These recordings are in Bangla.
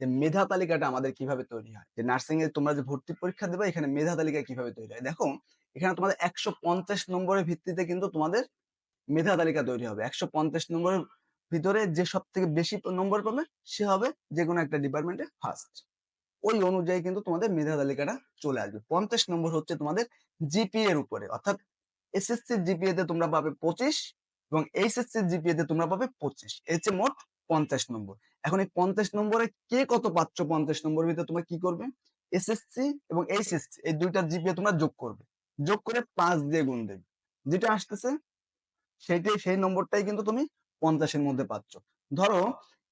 যে মেধা তালিকাটা আমাদের কীভাবে তৈরি হয়? যে নার্সিং এ তোমরা যে ভর্তি পরীক্ষা দেবে, এখানে মেধা তালিকা কীভাবে তৈরি হয়? দেখো, এখানে তোমাদের একশো পঞ্চাশ নম্বরের ভিত্তিতে কিন্তু তোমাদের মেধা তালিকা তৈরি হবে। একশো পঞ্চাশ নম্বরের ভিতরে যে সব থেকে বেশি নম্বর পাবে, সে হবে যে কোনো একটা ডিপার্টমেন্টে ফার্স্ট ওই অনুযায়ী কিন্তু তোমাদের মেধা তালিকাটা চলে আসবে। পঞ্চাশ নম্বর হচ্ছে তোমাদের জিপিএ এর উপরে। অর্থাৎ এসএসসি জিপিএ তে তোমরা পাবে পঁচিশ এবং এইচএসসি জিপিএ তে তোমরা পাবে পঁচিশ। এর হচ্ছে মোট পঞ্চাশ নম্বর। এখন এই পঞ্চাশ নম্বরে কে কত পাচ্ছ পঞ্চাশ নম্বরের ভিতরে তোমরা কি করবে? এসএসসি এবং এইচএসসি এই দুইটা জিপিএ তোমরা যোগ করবে। যোগ করে পাঁচ দিয়ে গুণ দেবে। যেটা আসতেছে সেটাই সেই নম্বরটাই কিন্তু তুমি পঞ্চাশের মধ্যে পাচ্ছ। ধরো,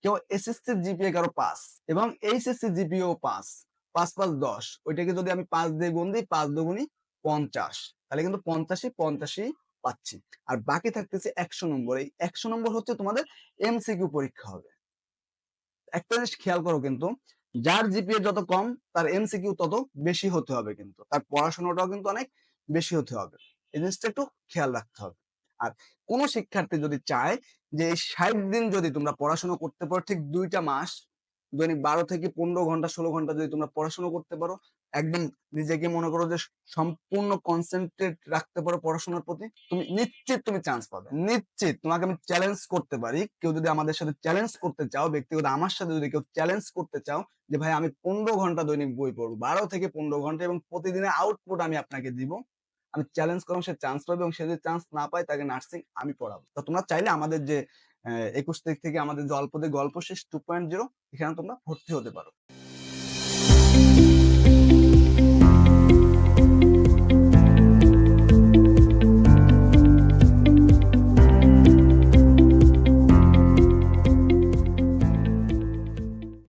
কেউ এসএসসি জিপিএ কারও পাঁচ এবং এইচএসসি জিপিও পাঁচ পাঁচ পাঁচ দশ, ওইটাকে যদি আমি পাঁচ দিয়ে গুণ দিই, পাঁচ দুগুণি পঞ্চাশ। তাহলে কিন্তু পঞ্চাশি পঞ্চাশি পাচ্ছি। আর বাকি থাকতেছে একশো নম্বর। এই একশো নম্বর হচ্ছে তোমাদের এমসিকিউ পরীক্ষা হবে। একটা জিনিস খেয়াল করো কিন্তু, যার জিপিএ যত কম, তার এমসিকিউ তত বেশি হতে হবে কিন্তু। তার পড়াশোনাটাও কিন্তু অনেক বেশি হতে হবে। এই জিনিসটা একটু খেয়াল রাখতে হবে। আর কোন শিক্ষার্থী যদি চায় যে এই ষাট দিন যদি তোমরা পড়াশোনা করতে পারো ঠিক দুইটা মাস, দৈনিক বারো থেকে পনেরো ঘণ্টা, ষোলো ঘণ্টা যদি তোমরা পড়াশোনা করতে পারো একদম নিজেকে মনে করো যে সম্পূর্ণ কনসেন্ট্রেট রাখতে পারো পড়াশোনার প্রতি, তুমি নিশ্চিত তুমি চান্স পাবে। নিশ্চিত তোমাকে আমি চ্যালেঞ্জ করতে পারি। কেউ যদি আমাদের সাথে চ্যালেঞ্জ করতে চাও, ব্যক্তিগত আমার সাথে যদি কেউ চ্যালেঞ্জ করতে চাও যে, ভাই, আমি পনেরো ঘণ্টা দৈনিক বই পড়ব, বারো থেকে পনেরো ঘণ্টা এবং প্রতিদিনের আউটপুট আমি আপনাকে দিব, আমি চ্যালেঞ্জ করব সে চান্স পাবে এবং সে যদি চান্স না পায়, তাকে নার্সিং আমি পড়াবো। তো তোমরা চাইলে আমাদের যে একুশ তারিখ থেকে আমাদের যে অল্প গল্প শেষ টু পয়েন্ট জিরো এখানে তোমরা ভর্তি হতে পারো।